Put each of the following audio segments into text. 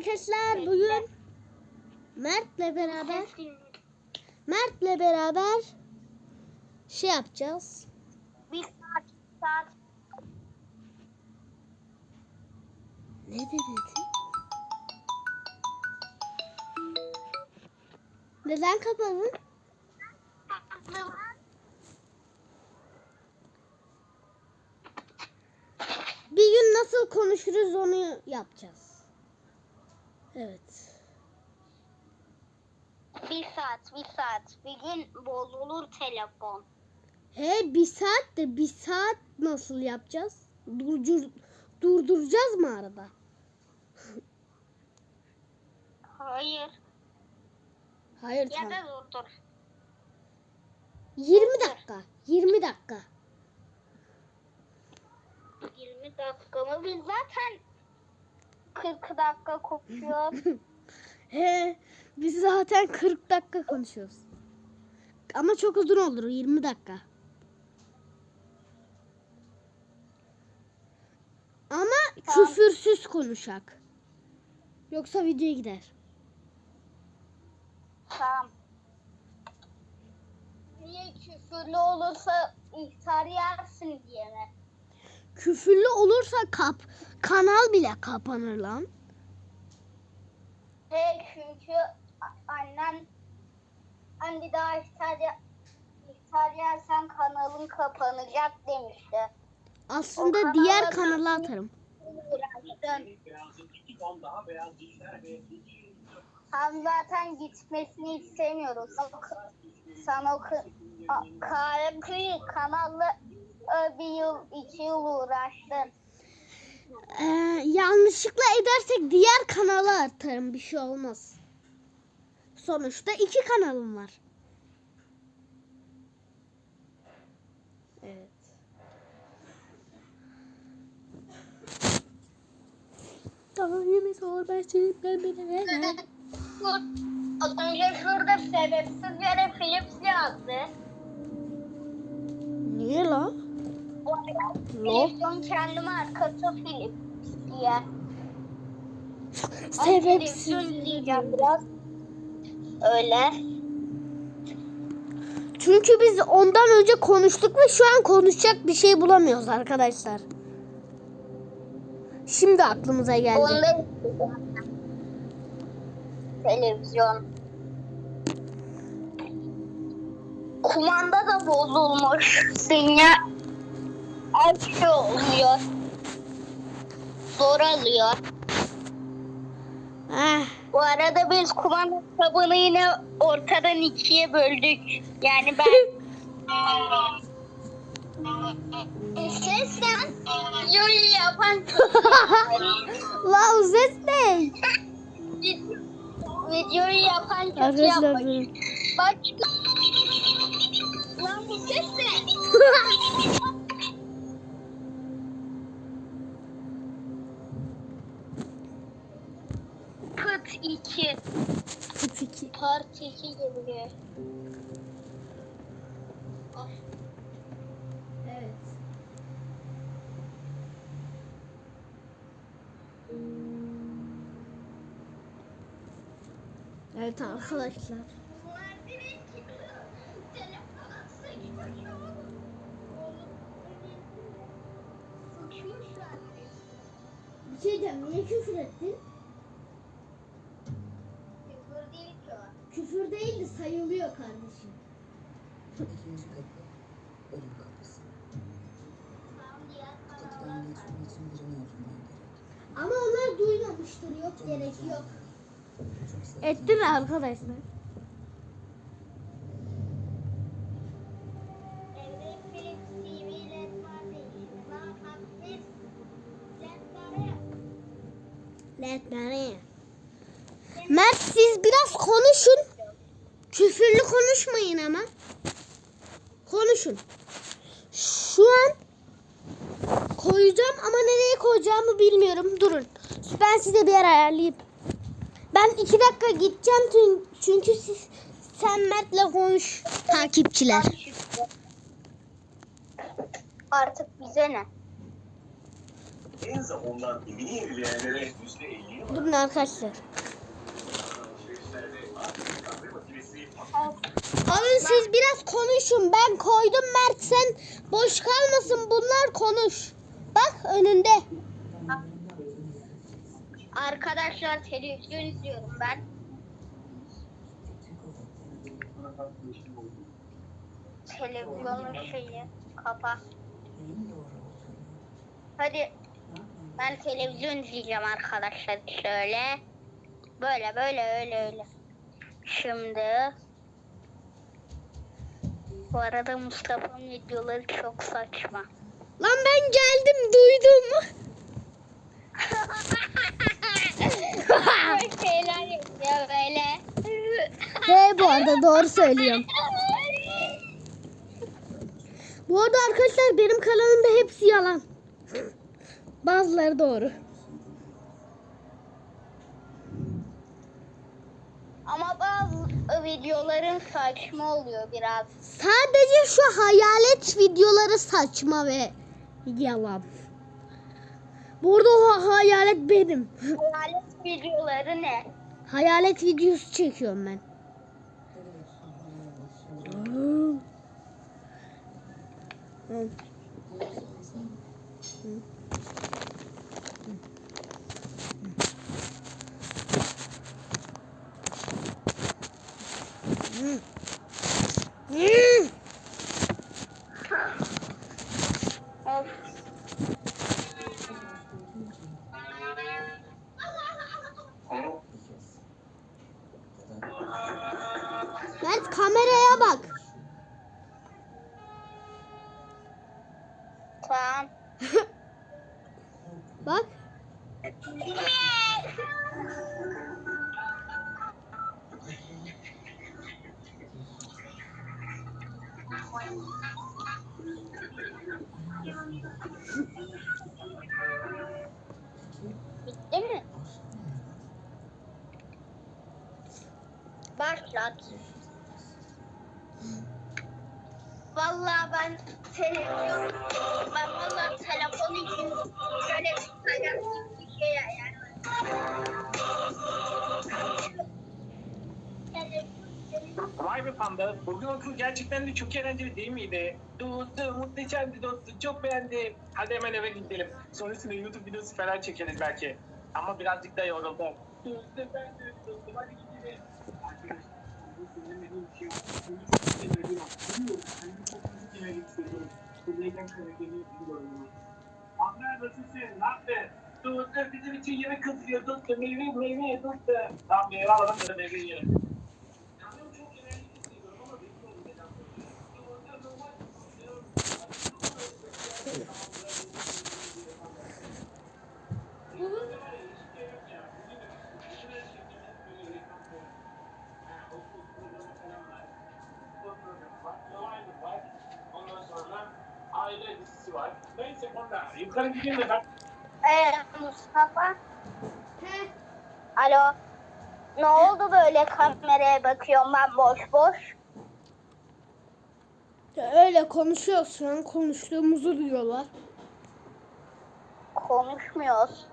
arkadaşlar bugün Mert'le beraber Mert'le beraber şey yapacağız. Bir saat, saat. Ne dedi? Neden kapadın? Bir gün nasıl konuşuruz onu yapacağız. Evet. Bir saat, bir saat. Bir gün bozulur telefon. He bir saat de bir saat nasıl yapacağız? Durdur, durduracağız mı arada? Hayır. Hayır Ya tamam. da durdur. 20 dakika. 20 dakika. 20 dakika mı? Biz zaten 40 dakika kopuyor. He biz zaten 40 dakika konuşuyoruz. Ama çok uzun olur 20 dakika. Ama Tamam. küfürsüz konuşak. Yoksa video gider. tamam. Niye küfürlü olursa ihtar yersin diye mi? Küfürlü olursa kap kanal bile kapanır lan. He çünkü a- annen hani daha ihtar, ihtar yersen kanalın kapanacak demişti. Aslında O diğer kanala atarım. Hem zaten gitmesini istemiyoruz. Sen o Karaköy'ü kanalla bir yıl, iki yıl uğraştın. Ee, yanlışlıkla edersek diğer kanala atarım bir şey olmaz. Sonuçta iki kanalım var. Evet. Daimi sor ben seni ben beni Az önce şurada sebepsiz yere Philips yazdı. Niye la? Oraya Lo. Philips'in kendi markası Philips diye. Sebepsiz. televizyon diyeceğim biraz. Öyle. Çünkü biz ondan önce konuştuk ve şu an konuşacak bir şey bulamıyoruz arkadaşlar. Şimdi aklımıza geldi. Onda televizyon. Kumanda da bozulmuş. Sinyal açıyor oluyor. Zor alıyor. Eh, Bu arada biz kumanda kabını yine ortadan ikiye böldük. Yani ben... Seslen. Yuri yapan la o ses ne? videoyu yapan kötü yapmak. Başka... Lan bu ses ne? Pıt 2. Pıt iki. Part 2 gibi. Evet. Evet arkadaşlar. Bir şey diyeceğim. Niye küfür ettin? Küfür değil de sayılıyor kardeşim. İkinci kapı ölüm kapısı. Ötekiden geçmek için birini öldürmen gerek. Ama onlar duymamıştır. Yok gerek yok. Çok Etti mi arkadaşlar? Evde Philips TV led var değil. Lan hafif ledleri. Letmere. Mert siz biraz konuşun. Küfürlü konuşmayın ama. Konuşun. Şu an koyacağım ama nereye koyacağımı bilmiyorum. Durun. Ben size bir yer ayarlayayım. Ben iki dakika gideceğim çünkü siz sen Mert'le konuş takipçiler. Artık bize ne? en zamandan yenileyenlere yüzde elli Durun arkadaşlar. Alın siz biraz konuşun. Ben koydum Mert sen boş kalmasın bunlar konuş. Bak önünde. Arkadaşlar televizyon izliyorum ben. Televizyonun şeyi kapa. Hadi ben televizyon izleyeceğim arkadaşlar şöyle. Böyle böyle öyle öyle. Şimdi bu arada Mustafa'nın videoları çok saçma. Lan ben geldim duydum. Böyle şeyler yapıyor böyle. He bu arada doğru söylüyorum. Bu arada arkadaşlar benim kanalımda hepsi yalan. Bazıları doğru. Ama bazı videoların saçma oluyor biraz. Sadece şu hayalet videoları saçma ve yalan. Burada o hayalet benim. Hayalet videoları ne? Hayalet videosu çekiyorum ben. Of. Bitti mi? Başlat. Vallahi ben televizyon, ben vallahi telefon için şöyle bir şey. Vay be panda. Bugün okul gerçekten de çok eğlenceli değil miydi? Dostum muhteşemdi dostum. Çok beğendim. Hadi hemen eve gidelim. Sonrasında YouTube videosu falan çekeriz belki. Ama birazcık da yoruldum. Dostum ben de dostum. Hadi gidelim. Şey. Ahmet nasılsın? Ne yaptın? Dostum bizim için yemek hazırlıyor dostum. Meyve meyve dostum. Tamam meyve alalım da meyve yiyelim. Ondan sonra aile dizisi var. Neyse onda. Yukarı gideyim de ben. Ee, Mustafa. Alo. Ne oldu böyle kameraya bakıyorum ben boş boş? Ya öyle konuşuyoruz şu an. Konuştuğumuzu duyuyorlar. Konuşmuyoruz.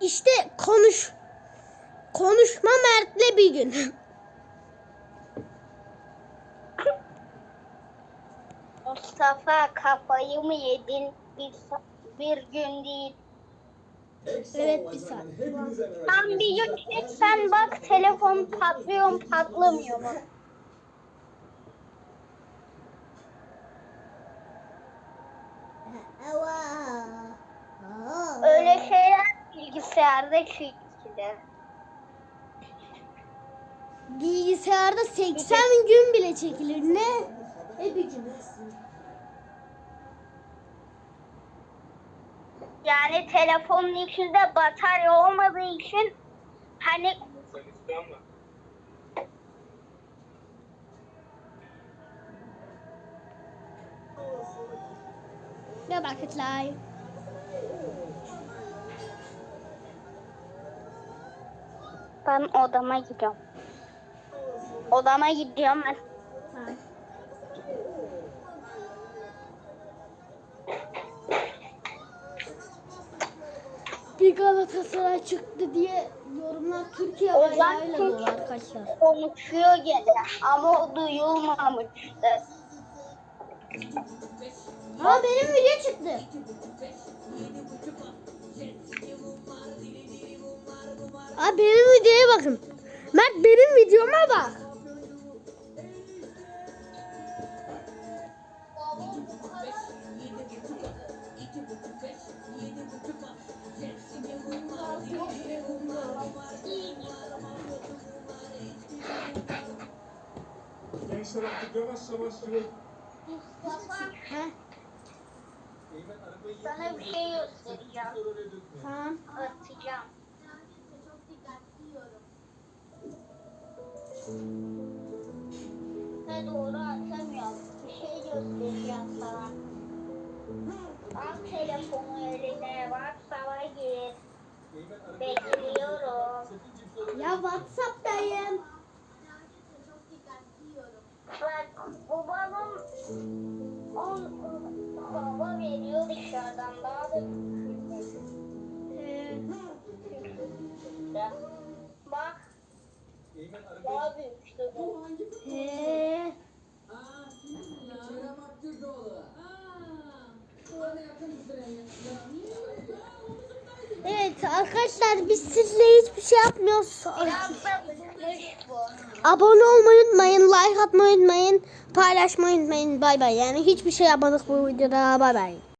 İşte konuş. Konuşma Mert'le bir gün. Mustafa kafayı mı yedin? Bir, bir gün değil. Evet bir saat. Sen bir gün çek sen bak telefon patlıyor mu patlamıyor mu? Öyle şeyler bilgisayarda çekilir. Bilgisayarda 80 gün bile çekilir. Ne? E bir gün. Yani telefonun içinde batarya olmadığı için hani? Ne vakitler? ben odama gidiyorum. Odama gidiyorum ben. Abi Galatasaray çıktı diye yorumlar Türkiye bayrağıyla dolu arkadaşlar. konuşuyor gene ama o duyulmamıştı. Ama benim video çıktı. Abi benim videoya bakın. Mert benim videoma bak. Gençler artık yavaş yavaş yol. Heh, Sana bir şey göstereceğim. tamam. Atacağım. Ne doğru atamıyorum. Bir şey göstereceğim sana. Al telefonu eline, WhatsApp'a gir. Bekliyorum. Ya Whatsapp'tayım. Bak balon on, hava veriyor dışarıdan. Daha da Bak daha büyük işte bu. ee, Kerem Evet arkadaşlar biz sizle hiçbir şey yapmıyoruz. Abone olmayı unutmayın, like atmayı unutmayın, paylaşmayı unutmayın. Bay bay. Yani hiçbir şey yapmadık bu videoda. Bay bay.